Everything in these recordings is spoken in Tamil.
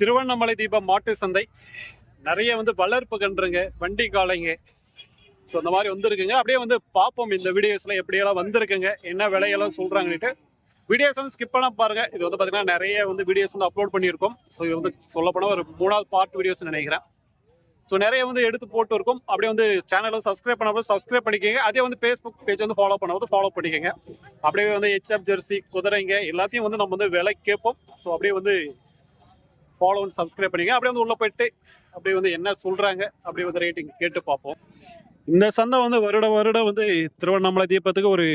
திருவண்ணாமலை தீபம் மாட்டு சந்தை. நிறைய வந்து வளர்ப்பு கன்றுங்க வண்டி காலைங்க ஸோ இந்த மாதிரி வந்திருக்குங்க. அப்படியே வந்து பார்ப்போம் இந்த வீடியோஸில் எப்படியெல்லாம் வந்திருக்குங்க என்ன விலையெல்லாம் சொல்கிறாங்கன்ட்டு வீடியோஸ் வந்து ஸ்கிப் பண்ண பாருங்கள் இது வந்து பார்த்திங்கன்னா நிறைய வந்து வீடியோஸ் வந்து அப்லோட் பண்ணியிருக்கோம். ஸோ இது வந்து சொல்லப்போனால் ஒரு மூணாவது பார்ட் வீடியோஸ் நினைக்கிறேன். ஸோ நிறைய வந்து எடுத்து போட்டு இருக்கும் அப்படியே வந்து சேனலில் சப்ஸ்கிரைப் பண்ணாமல் சப்ஸ்கிரைப் பண்ணிக்கோங்க. அதே வந்து ஃபேஸ்புக் பேஜ் வந்து ஃபாலோ பண்ணாமல் ஃபாலோ பண்ணிக்கோங்க. அப்படியே வந்து ஹெச்எஃப் ஜெர்சி குதிரைங்க எல்லாத்தையும் வந்து நம்ம வந்து விலை கேட்போம். ஸோ அப்படியே வந்து ஃபாலோ வந்து சப்ஸ்கிரைப் பண்ணிங்க அப்படியே வந்து உள்ளே போயிட்டு அப்படியே வந்து என்ன சொல்கிறாங்க அப்படியே வந்து ரேட்டிங் கேட்டு பார்ப்போம். இந்த சந்தை வந்து வருட வருடம் வந்து திருவண்ணாமலை தீபத்துக்கு ஒரு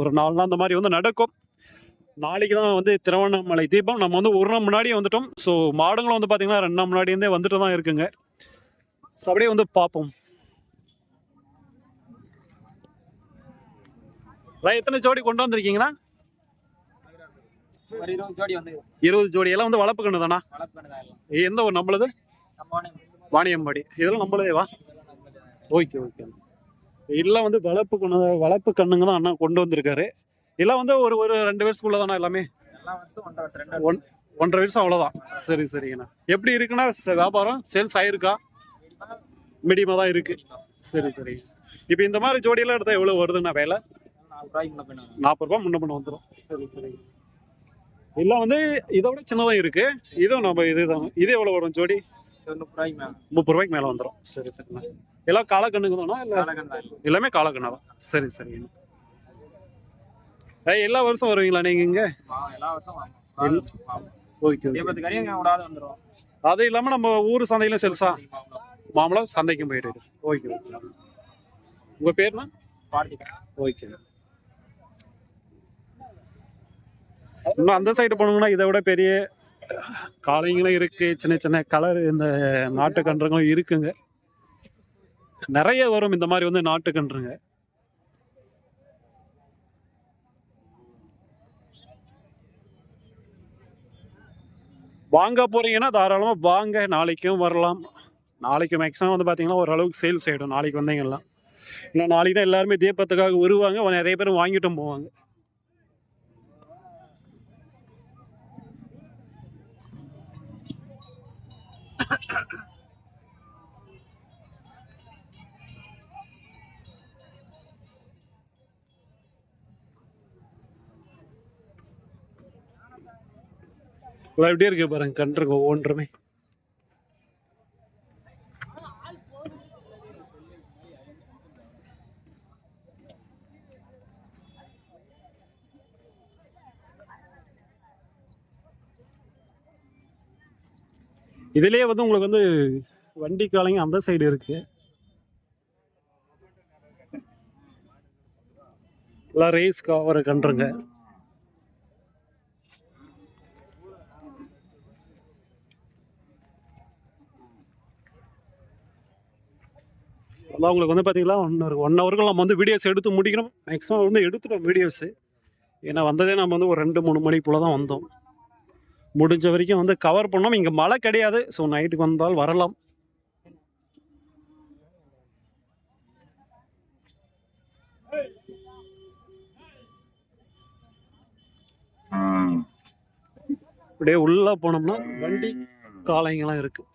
ஒரு நாலு நாள் அந்த மாதிரி வந்து நடக்கும். நாளைக்கு தான் வந்து திருவண்ணாமலை தீபம். நம்ம வந்து ஒரு நாள் முன்னாடியே வந்துட்டோம். ஸோ மாடுங்களும் வந்து பார்த்தீங்கன்னா ரெண்டு நாள் முன்னாடி இருந்தே வந்துட்டு தான் இருக்குங்க. ஸோ அப்படியே வந்து பார்ப்போம். அதான் எத்தனை ஜோடி கொண்டு வந்திருக்கீங்களா இருபது ஜோடி எல்லாம் வந்து வளர்ப்பு கண்ணு தானா? எந்த ஒரு நம்மளது? நம்ம வாணியம்பாடி. இதெல்லாம் நம்மளதே வா. Okay okay. எல்லாம் வந்து வளர்ப்பு கண்ணு வளர்ப்பு கண்ணுங்க தான் அண்ணா கொண்டு வந்திருக்காரு. எல்லாம் வந்து ஒரு ஒரு ரெண்டு வருஷத்துக்குள்ள தானே எல்லாமே? ஒன் ஒன்றரை வருஷம் அவ்வளோதான் சரி சரிங்கண்ணா. எப்படி இருக்குன்னா வியாபாரம்? சேல்ஸ் ஆயிருக்கா? மீடியமாக தான் இருக்கு. சரி சரி. இப்போ இந்த மாதிரி ஜோடியெல்லாம் எடுத்தால் எவ்வளோ வருதுண்ணா வேலை? நாற்பது ரூபா முன்ன பண்ண வந்துடும் சரி சரி. எல்லாம் வந்து இதை விட சின்னதாக இருக்கு. இதுவும் நம்ம இதுதான். இது எவ்வளோ வரும் ஜோடி? முப்பது ரூபாய்க்கு மேலே வந்துடும் சரி சரிண்ணா எல்லாம் காலக்கண்ணுங்க தானா இல்லை? எல்லாம். காலக்கண்ணா தான். சரி சரிங்கண்ணா ஏய், எல்லா வருஷம் வருவீங்களா நீங்கள் இங்கே. ஓகே அது இல்லாமல் நம்ம ஊர் சந்தையில செல்ஸா மாமலம் சந்தைக்கும் போயிட்டு. Okay okay. உங்கள் பேர்னா? ஓகே. இன்னும் அந்த சைடு போனோம்னா இதை விட பெரிய காளைங்களும் இருக்கு சின்ன சின்ன கலர் இந்த நாட்டு கன்றுங்களும் இருக்குங்க. நிறைய வரும் இந்த மாதிரி வந்து நாட்டு கன்றுங்க. வாங்க போறீங்கன்னா தாராளமா வாங்க நாளைக்கும் வரலாம். நாளைக்கு மேக்ஸிமம் வந்து பார்த்தீங்கன்னா ஓரளவுக்கு சேல்ஸ் ஆகிடும் நாளைக்கு வந்தீங்கன்னா. இல்லை நாளைக்கு தான் எல்லாருமே தீபத்துக்காக வருவாங்க நிறைய பேரும் வாங்கிட்டும் போவாங்க. எல்லாம் எப்படி இருக்கு பாருங்க கன்றுங்க ஒவ்வொன்றுமே. இதுலயே வந்து உங்களுக்கு வந்து வண்டி காலைங்க அந்த சைடு இருக்கு. எல்லாம் ரேஸ் கவர் கண்டுருங்க அதான் உங்களுக்கு வந்து பார்த்திங்கன்னா ஒன் ஹவர் ஒன் ஹவருக்கு நம்ம வந்து வீடியோஸ் எடுத்து முடிக்கணும். மேக்ஸிமம் வந்து எடுத்துட்டோம் வீடியோஸு ஏன்னா வந்ததே நம்ம வந்து ஒரு ரெண்டு மூணு மணி தான் வந்தோம். முடிஞ்ச வரைக்கும் வந்து கவர் பண்ணோம். இங்கே மழை கிடையாது. ஸோ நைட்டுக்கு வந்தால் வரலாம். அப்படியே உள்ளே போனோம்னா வண்டி காலைங்கெல்லாம் இருக்குது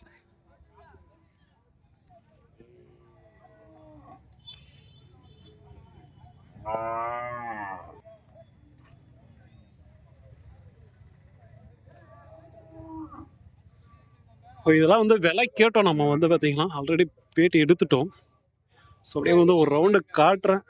இதெல்லாம் வந்து விலை கேட்டோம் நம்ம வந்து பார்த்தீங்கன்னா ஆல்ரெடி பேட்டி எடுத்துட்டோம். ஸோ அப்படியே வந்து ஒரு ரவுண்டு காட்டுறேன்.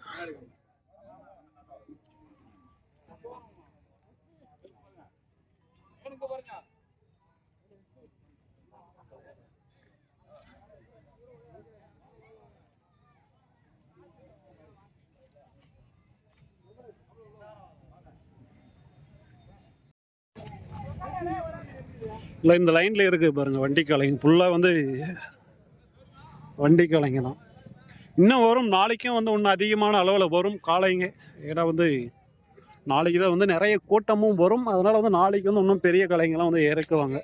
இல்லை இந்த லைனில் இருக்குது பாருங்கள் வண்டி காளைங்க ஃபுல்லாக வந்து வண்டி காளைங்க தான். இன்னும் வரும் நாளைக்கும் வந்து இன்னும் அதிகமான அளவில் வரும் காலைங்க ஏன்னா வந்து நாளைக்கு தான் வந்து நிறைய கூட்டமும் வரும். அதனால் வந்து நாளைக்கு வந்து இன்னும் பெரிய கலைங்கெல்லாம் வந்து இறக்குவாங்க.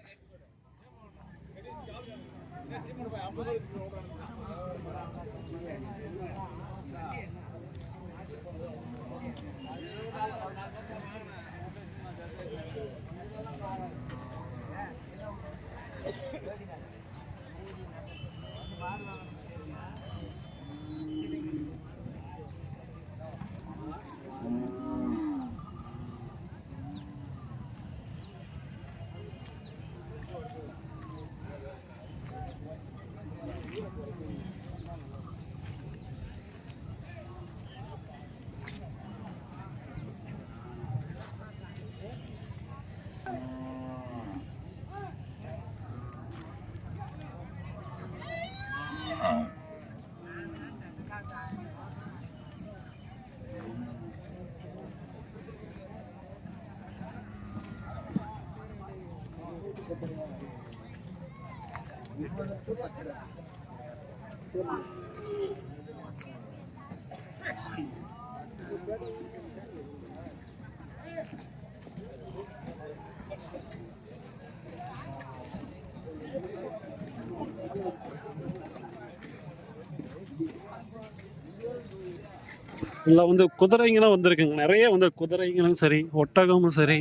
இல்லை வந்து குதிரைங்களும் வந்திருக்குங்க. நிறைய வந்து குதிரைங்களும் சரி ஒட்டகமும் சரி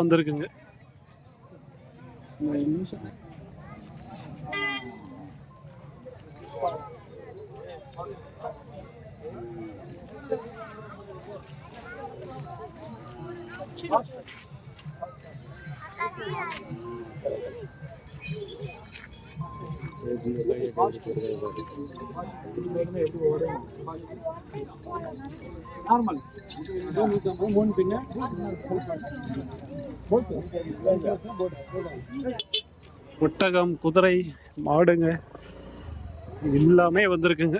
வந்திருக்குங்க. நார்மல் மூணு பின்ன ஒட்டகம் குதிரை மாடுங்க. எல்லாமே வந்திருக்குங்க.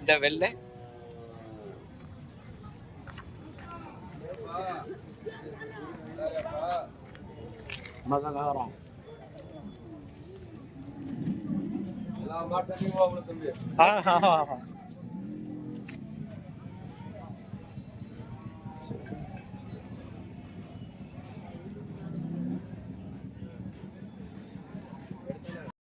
இந்த வெள்ளை? மதகாரா ஆ, ஆ, ஆ.